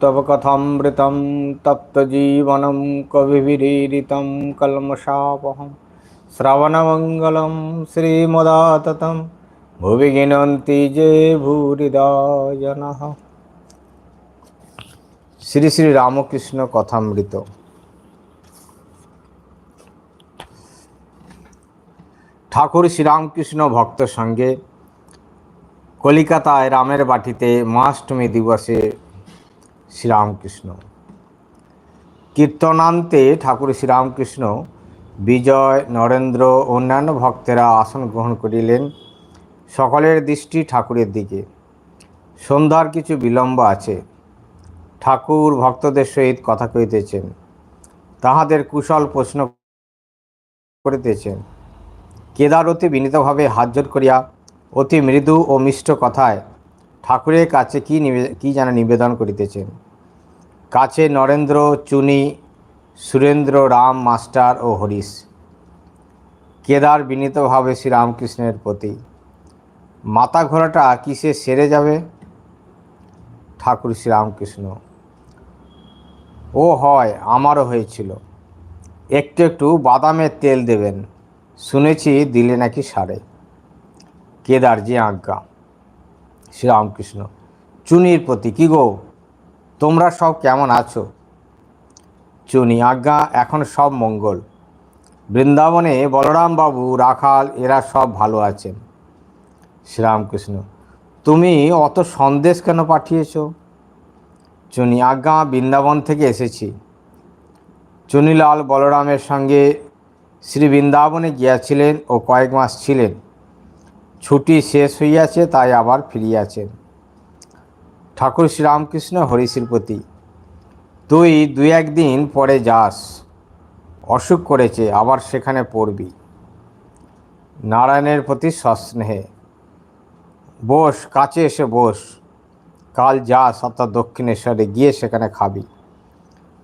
तव कथामृतं तप्तजीवनं कविभिरीरितं कल्मषापहं श्रवणमङ्गलं श्रीमदाततं भुवि गिनन्ति जे भूरिदा जनः শ্রী শ্রী রামকৃষ্ণ কথামৃত ঠাকুর শ্রীরামকৃষ্ণ ভক্ত সঙ্গে কলিকাতায় রামের বাটিতে মাষ্টমী দিবসে শ্রীরামকৃষ্ণ। কীর্তনান্তে ঠাকুর শ্রীরামকৃষ্ণ বিজয় নরেন্দ্র অন্যান্য ভক্তেরা আসন গ্রহণ করিলেন সকলের দৃষ্টি ঠাকুরের দিকে। সন্ধ্যার কিছু বিলম্ব আছে। ঠাকুর ভক্তদের সহিত কথা কহিতেছেন। তাহাদের কুশল প্রশ্ন করিতেছেন। কেদার অতি বিনীতভাবে হাতজোট করিয়া অতি মৃদু ও মিষ্ট কথায় ঠাকুরের কাছে কি নিবে, কী যেন নিবেদন করিতেছেন। কাছে নরেন্দ্র, চুনি, সুরেন্দ্র, রাম, মাস্টার ও হরিশ। কেদার বিনীতভাবে শ্রীরামকৃষ্ণের প্রতি। মাথা ঘোরাটা কিসে সেরে যাবে? ঠাকুর শ্রীরামকৃষ্ণ। ও হয়, আমারও হয়েছিল। একটু একটু বাদামের তেল দেবেন। শুনেছি দিলে নাকি সারে। কেদার যে আজ্ঞা। শ্রীরামকৃষ্ণ, চুনির প্রতি কি গো? তোমরা সব কেমন আছো? চুনি আজ্ঞা, এখন সব মঙ্গল। বৃন্দাবনে বলরাম বাবু রাখাল, এরা সব ভালো আছেন। শ্রীরামকৃষ্ণ, তুমি অত সন্দেশ কেন পাঠিয়েছ? চুনি আজ্ঞা, বৃন্দাবন থেকে এসেছি। চুনিলাল বলরামের সঙ্গে শ্রী বৃন্দাবনে গিয়াছিলেন ও কয়েক মাস ছিলেন। ছুটি শেষ হইয়াছে, তাই আবার ফিরিয়াছেন। ঠাকুর শ্রীরামকৃষ্ণ হরিশির প্রতি। তুই দুই একদিন পরে যাস, অসুখ করেছে, আবার সেখানে পড়বি। নারায়ণের প্রতি সস্নেহে। বস, কাছে এসে বস, কাল যাস অর্থাৎ দক্ষিণেশ্বরে, গিয়ে সেখানে খাবি।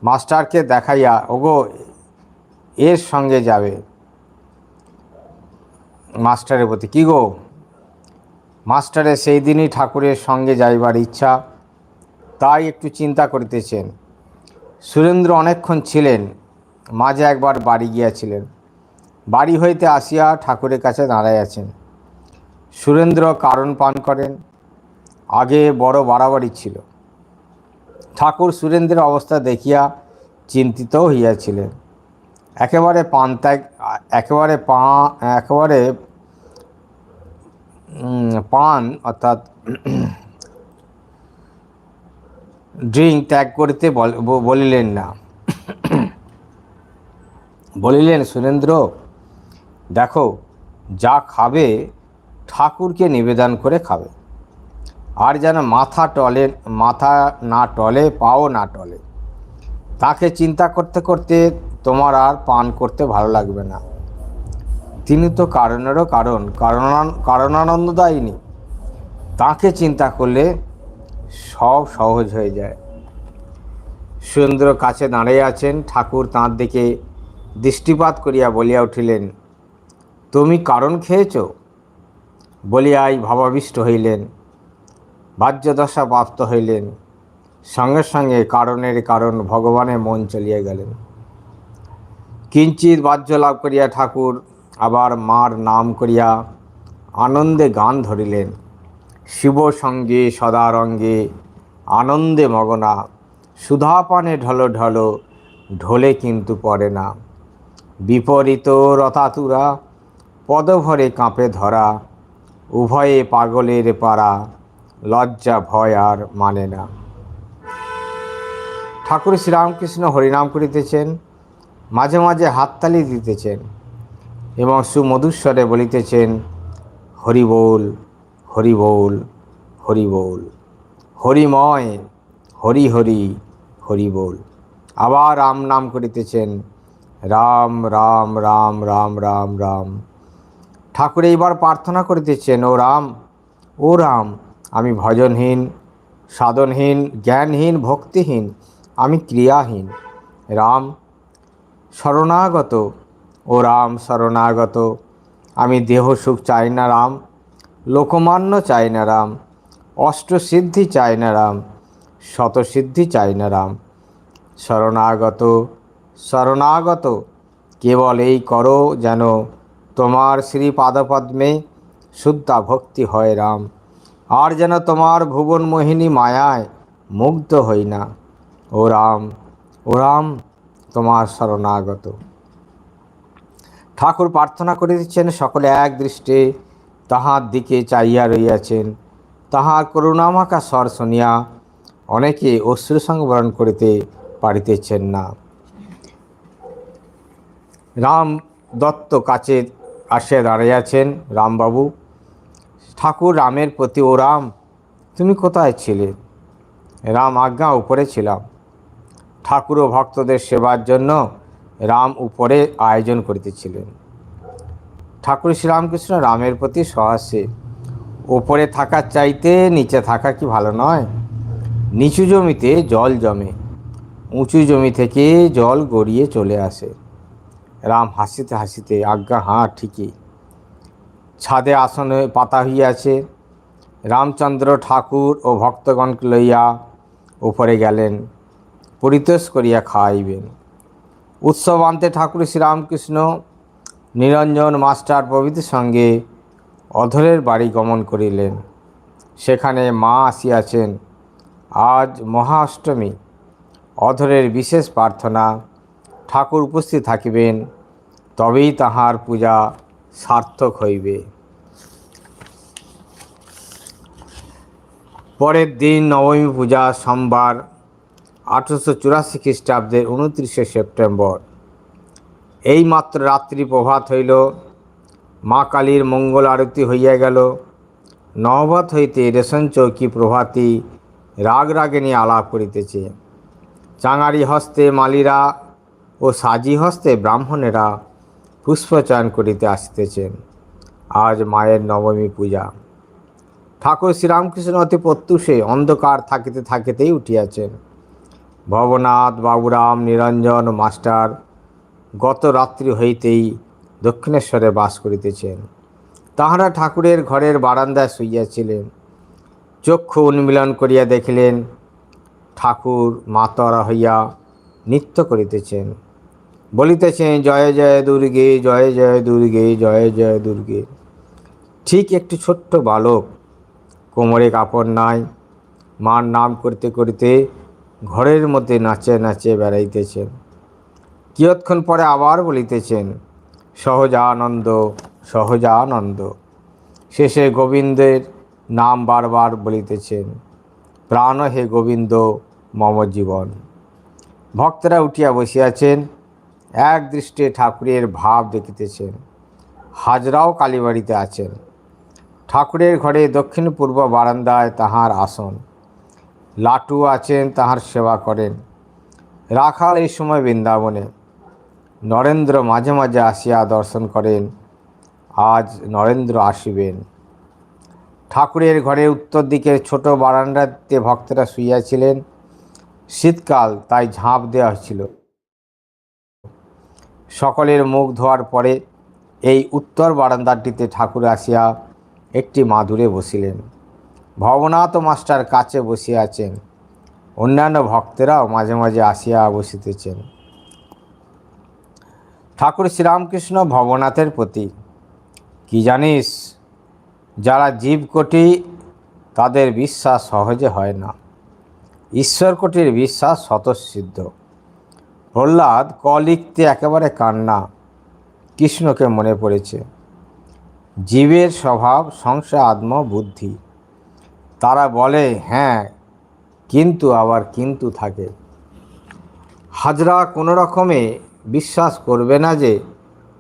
মাস্টারকে দেখাইয়া, ওগো, এর সঙ্গে যাবে। মাস্টারের প্রতি, কী গো? মাস্টারের সেই দিনই ঠাকুরের সঙ্গে যাইবার ইচ্ছা। তাই একটু চিন্তা করিতেছেন। সুরেন্দ্র অনেকক্ষণ ছিলেন, মাঝে একবার বাড়ি গিয়াছিলেন। বাড়ি হইতে আসিয়া ঠাকুরের কাছে দাঁড়াইয়াছেন সুরেন্দ্র কারণ পান করেন, আগে বড় বাড়াবাড়ি ছিল। ঠাকুর সুরেন্দ্রের অবস্থা দেখিয়া চিন্তিত হইয়াছিলেন। একেবারে পান ত্যাগ একেবারে পা, একেবারে পান, অর্থাৎ ড্রিঙ্ক ত্যাগ করিতে বলিলেন না। বলিলেন, সুরেন্দ্র, দেখো, যা খাবে, ঠাকুরকে নিবেদন করে খাবে। আর যেন মাথা টলে, মাথা না টলে, পাও না টলে। তাকে চিন্তা করতে করতে তোমার আর পান করতে ভালো লাগবে না। তিনি তো কারণেরও কারণ কারণ কারণানন্দদায়িনী। তাকে চিন্তা করলে সব সহজ হয়ে যায়। সুরেন্দ্র কাছে দাঁড়িয়ে আছেন, ঠাকুর তাঁর দিকে দৃষ্টিপাত করিয়া বলিয়া উঠিলেন, তুমি কারণ খেয়েছ? বলিয়াই ভাবাবিষ্ট হইলেন, বাহ্যদশা প্রাপ্ত হইলেন। সঙ্গে সঙ্গে কারণের কারণ ভগবানের মন চলিয়া গেলেন। কিঞ্চিত বাহ্য লাভ করিয়া ঠাকুর আবার মার নাম করিয়া আনন্দে গান ধরিলেন। শিব সঙ্গে সদারঙ্গে আনন্দে মগনা, সুধাপানে ঢলো ঢলো, ঢোলে কিন্তু পড়ে না। বিপরীত রতাতুরা, পদভরে কাঁপে ধরা, উভয়ে পাগলের পাড়া, লজ্জা, ভয় আর মানে না। ঠাকুর শ্রীরামকৃষ্ণ হরিনাম করিতেছেন, মাঝে মাঝে হাততালি দিতেছেন। এবং সুমধুস্বরে বলিতেছেন হরি বল হরি বল হরি বল হরিময় হরি হরি হরি বল আবার রাম নাম করিতেছেন, রাম রাম রাম রাম রাম রাম। ঠাকুর এইবার প্রার্থনা করিতেছেন, ও রাম ও রাম, আমি ভজনহীন, সাধনহীন, জ্ঞানহীন, ভক্তিহীন, আমি ক্রিয়াহীন। রাম, শরণাগত ও রাম শরণাগত। আমি দেহ সুখ চাই না রাম, লোকমান্য চাই না রাম, অষ্টসিদ্ধি চাই না রাম, শতসিদ্ধি চাই না রাম। শরণাগত শরণাগত, কেবল এই করো যেন তোমার শ্রী পাদপদ্মে শুদ্ধা ভক্তি হয় রাম। আর যেন তোমার ভুবন মোহিনী মায়ায় মুগ্ধ হই না। ও রাম ও রাম, তোমার শরণাগত। ঠাকুর প্রার্থনা করিতেছেন, সকলে এক দৃষ্টে তাহার দিকে চাইয়া রইয়াছেন তাহার করুণামাকা স্বর শুনিয়া অনেকে অশ্রু সংবরণ করিতে পারিতেছেন না। রাম দত্ত কাছে আসে দাঁড়িয়েছেন রামবাবু, ঠাকুর রামের প্রতি, ও রাম, তুমি কোথায় ছিলে? রাম, আজ্ঞা, উপরে ছিলাম। ঠাকুর ও ভক্তদের সেবার জন্য রাম উপরে আয়োজন করিতেছিলেন। ঠাকুর শ্রীরামকৃষ্ণ রামের প্রতি সহাসে ওপরে থাকার চাইতে নিচে থাকা কি ভালো নয়? নিচু জমিতে জল জমে, উঁচু জমি থেকে জল গড়িয়ে চলে আসে। রাম হাসিতে হাসিতে আজ্ঞা, হাঁ, ঠিকই। ছাদে আসনে পাতা হইয়াছে। রামচন্দ্র ঠাকুর ও ভক্তগণকে লইয়া উপরে গেলেন, পরিতোষ করিয়া খাওয়াইবেন। উৎসব আনতে ঠাকুর শ্রীরামকৃষ্ণ নিরঞ্জন মাস্টার প্রভৃতির সঙ্গে অধরের বাড়ি গমন করিলেন। সেখানে মা আসিয়াছেন। আজ মহা অষ্টমী অধরের বিশেষ প্রার্থনা, ঠাকুর উপস্থিত থাকিবেন, তবেই তাহার পূজা সার্থক হইবে। পরের দিন নবমী পূজা সোমবার আঠেরোশো চুরাশি খ্রিস্টাব্দের উনত্রিশে সেপ্টেম্বর। এই মাত্র রাত্রি প্রভাত হইল, মা কালীর মঙ্গল আরতি হইয়া গেল। নহবত হইতে রেশন চৌকি প্রভাতী রাগ রাগিনী আলাপ করিতেছে। চাঙারি হস্তে মালিরা ও সাজি হস্তে ব্রাহ্মণেরা পুষ্পচয়ন করিতে আসিতেছেন আজ মায়ের নবমী পূজা। ঠাকুর শ্রীরামকৃষ্ণ অতি প্রত্যুষে অন্ধকার থাকিতে থাকিতেই উঠিয়াছেন। ভবনাথ বাবুরাম নিরঞ্জন মাস্টার গত রাত্রি হইতেই দক্ষিণেশ্বরে বাস করিতেছেন। তাহারা ঠাকুরের ঘরের বারান্দায় শুইয়াছিলেন। চক্ষু উন্মিলন করিয়া দেখিলেন, ঠাকুর মাতরা হইয়া নৃত্য করিতেছেন। বলিতেছেন, জয় জয় দুর্গে, জয় জয় দুর্গে, জয় জয় দুর্গে। ঠিক একটি ছোট্ট বালক, কোমরে কাপড় নাই, মার নাম করতে করতে ঘরের মধ্যে নাচে নাচে বেড়াইতেছেন। কিয়ৎক্ষণ পরে আবার বলিতেছেন, সহজানন্দ সহজানন্দ। শেষে গোবিন্দের নাম বারবার বলিতেছেন, প্রাণ হে গোবিন্দ, মম জীবন। ভক্তরা উঠিয়া বসিয়াছেন, এক দৃষ্টে ঠাকুরের ভাব দেখিতেছেন। হাজরাও কালীবাড়িতে আছেন। ঠাকুরের ঘরে দক্ষিণ পূর্ব বারান্দায় তাহার আসন। লাটু আছেন, তাহার সেবা করেন। রাখাল এই সময় বৃন্দাবনে। নরেন্দ্র মাঝে মাঝে আসিয়া দর্শন করেন। আজ নরেন্দ্র আসিবেন। ঠাকুরের ঘরে উত্তর দিকের ছোট বারান্দাতে ভক্তরা শুইয়াছিলেন। শীতকাল, তাই ঝাঁপ দেওয়া হয়েছিল। সকলের মুখ ধোয়ার পরে এই উত্তর বারান্দাটিতে ঠাকুর আসিয়া একটি মাদুরে বসিলেন। ভবনাথ মাস্টার কাছে বসিয়া আছেন অন্যান্য ভক্তেরাও মাঝে মাঝে আসিয়া বসিতেছেন। ঠাকুর শ্রীরামকৃষ্ণ ভবনাথের প্রতি, কি জানিস, যারা জীব জীবকোটি, তাদের বিশ্বাস সহজে হয় না। ঈশ্বর ঈশ্বরকোটির বিশ্বাস স্বতঃসিদ্ধ। প্রহ্লাদ ক লিখতে একেবারে কান্না, কৃষ্ণকে মনে পড়েছে। জীবের স্বভাব, সংশয় আত্ম বুদ্ধি তারা বলে হ্যাঁ কিন্তু আবার কিন্তু থাকে। হাজরা কোনো রকমে বিশ্বাস করবে না যে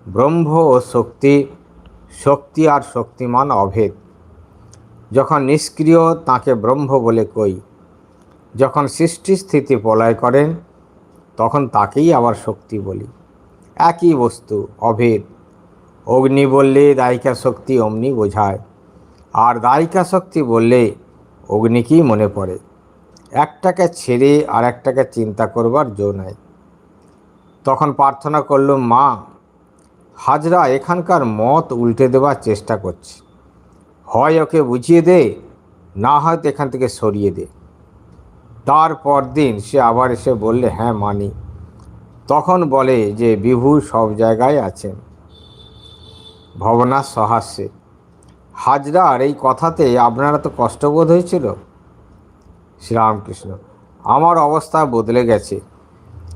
ব্রহ্ম ও শক্তি শক্তি আর শক্তিমান অভেদ। যখন নিষ্ক্রিয়, তাকে ব্রহ্ম বলে কই। যখন সৃষ্টি স্থিতি প্রলয় করেন, তখন তাকেই আবার শক্তি বলি। একই বস্তু, অভেদ। অগ্নি বললে, দায়িকা শক্তি অমনি বোঝায়। আর দায়িকা শক্তি বললে অগ্নিকেই মনে পড়ে। একটাকে ছেড়ে আর একটাকে চিন্তা করবার জো নাই। তখন প্রার্থনা করল, মা, হাজরা এখানকার মত উল্টে দেওয়ার চেষ্টা করছে। হয় ওকে বুঝিয়ে দে, না হয়তো এখান থেকে সরিয়ে দে। তারপর দিন সে আবার এসে বললে হ্যাঁ মানি। তখন বলে যে, বিভু সব জায়গায় আছেন। ভবনা সহাস্যে। হাজরার এই কথাতে আপনারা তো কষ্টবোধ হয়েছিল? শ্রীরামকৃষ্ণ, আমার অবস্থা বদলে গেছে।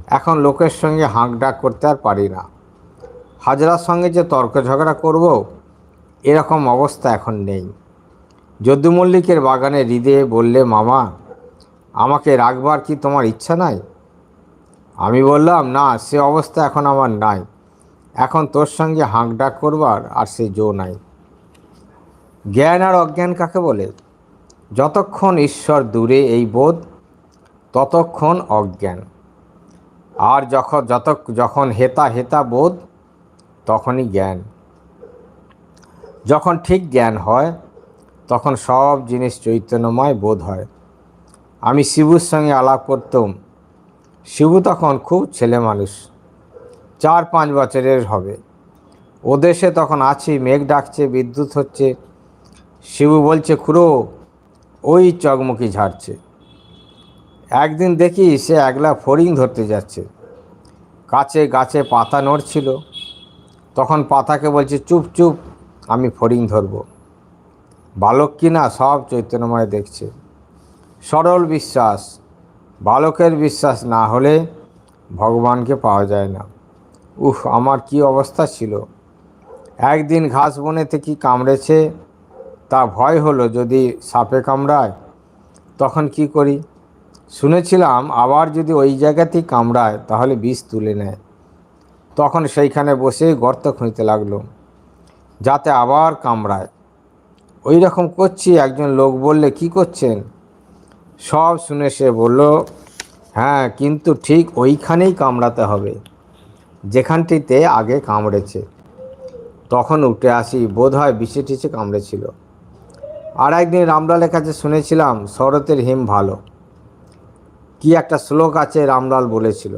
এখন লোকের সঙ্গে হাঁক ডাক করতে আর পারি না। হাজরার সঙ্গে যে তর্ক ঝগড়া করব, এরকম অবস্থা এখন নেই। যদু মল্লিকের বাগানে হৃদয়ে বললে, মামা, আমাকে রাখবার কি তোমার ইচ্ছা নাই? আমি বললাম, না, সে অবস্থা এখন আমার নাই। এখন তোর সঙ্গে হাঁক ডাক করবার আর সে জো নাই। জ্ঞান আর অজ্ঞান কাকে বলে? যতক্ষণ ঈশ্বর দূরে এই বোধ, ততক্ষণ অজ্ঞান। আর যখন যত, যখন হেতা হেতা বোধ, তখনই জ্ঞান। যখন ঠিক জ্ঞান হয়, তখন সব জিনিস চৈতন্যময় বোধ হয়। আমি শিবুর সঙ্গে আলাপ করতাম। শিবু তখন খুব ছেলে মানুষ। চার পাঁচ বছরের হবে। ও দেশে তখন আছি, মেঘ ডাকছে, বিদ্যুৎ হচ্ছে। শিবু বলছে, খুড়ো, ওই চকমকি ঝাড়ছে। একদিন দেখি সে একলা ফড়িং ধরতে যাচ্ছে। কাছে গাছে পাতা নড়ছিল। তখন পাতাকে বলছে, চুপ চুপ, আমি ফড়িং ধরব। বালক কিনা সব চৈতন্যময় দেখছে। সরল বিশ্বাস, বালকের বিশ্বাস না হলে ভগবানকে পাওয়া যায় না। উফ, আমার কি অবস্থা ছিল। একদিন ঘাস বনেতে কি কামড়েছে তা ভয় হলো যদি সাপে কামড়ায়, তখন কি করি? শুনেছিলাম আবার যদি ওই জায়গাতেই কামড়ায়, তাহলে বিষ তুলে নেয়। তখন সেইখানে বসে গর্ত খুঁজতে লাগল, যাতে আবার কামড়ায়। ওই রকম করছি, একজন লোক বললে, কি করছেন? সব শুনে সে বলল হ্যাঁ কিন্তু ঠিক ওইখানেই কামড়াতে হবে, যেখানটিতে আগে কামড়েছে। তখন উঠে আসি বোধ হয় বিষে টিচে কামড়েছিল। আর একদিন রামলালের কাছে শুনেছিলাম, শরতের হিম ভালো। কি একটা শ্লোক আছে রামলাল বলেছিল,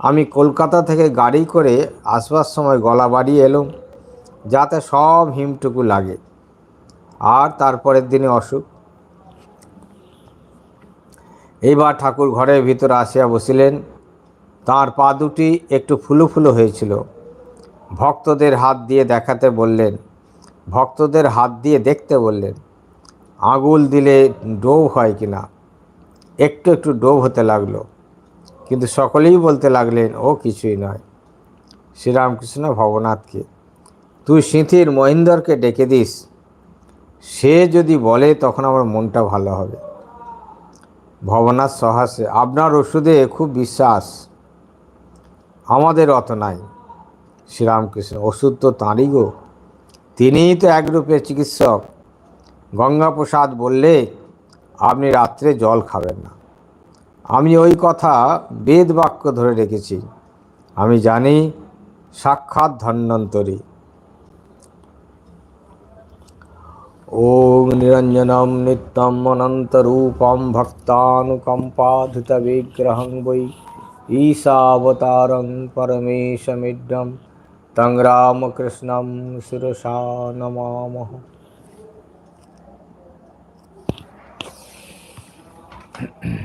আমি কলকাতা থেকে গাড়ি করে আসবার সময় গলা বাড়িয়ে এলুম, যাতে সব হিমটুকু লাগে, আর তারপরের দিনে অসুখ। এইবার ঠাকুর ঘরের ভিতরে আসিয়া বসিলেন। তাঁর পা দুটি একটু ফুলো ফুলো হয়েছিল। ভক্তদের হাত দিয়ে দেখাতে বললেন, ভক্তদের হাত দিয়ে দেখতে বললেন আঙুল দিলে ডোব হয় কি না? একটু একটু ডোব হতে লাগল। কিন্তু সকলেই বলতে লাগলেন, ও কিছুই নয়। শ্রীরামকৃষ্ণ ভবনাথকে তুই সিঁথির মহিন্দরকে ডেকে দিস। সে যদি বলে, তখন আমার মনটা ভালো হবে। ভবনাথ সহাসে আপনার ওষুধে খুব বিশ্বাস। আমাদের অত নাই। শ্রীরামকৃষ্ণ, ওষুধ তো তাঁরই গো। তিনিই তো একরূপে চিকিৎসক। গঙ্গাপ্রসাদ বললে, আপনি রাত্রে জল খাবেন না। আমি ওই কথা বেদ বাক্য ধরে রেখেছি। আমি জানি, সাক্ষাৎ ধন্বন্তরী। ওম নিরঞ্জনম নিত্যম অনন্তরূপম ভক্তানুকম্পাধৃতবিগ্রহং বৈ ঈশাবতারং পরমেশমিড্ডম তং রামকৃষ্ণম শিরসা নমামহ mm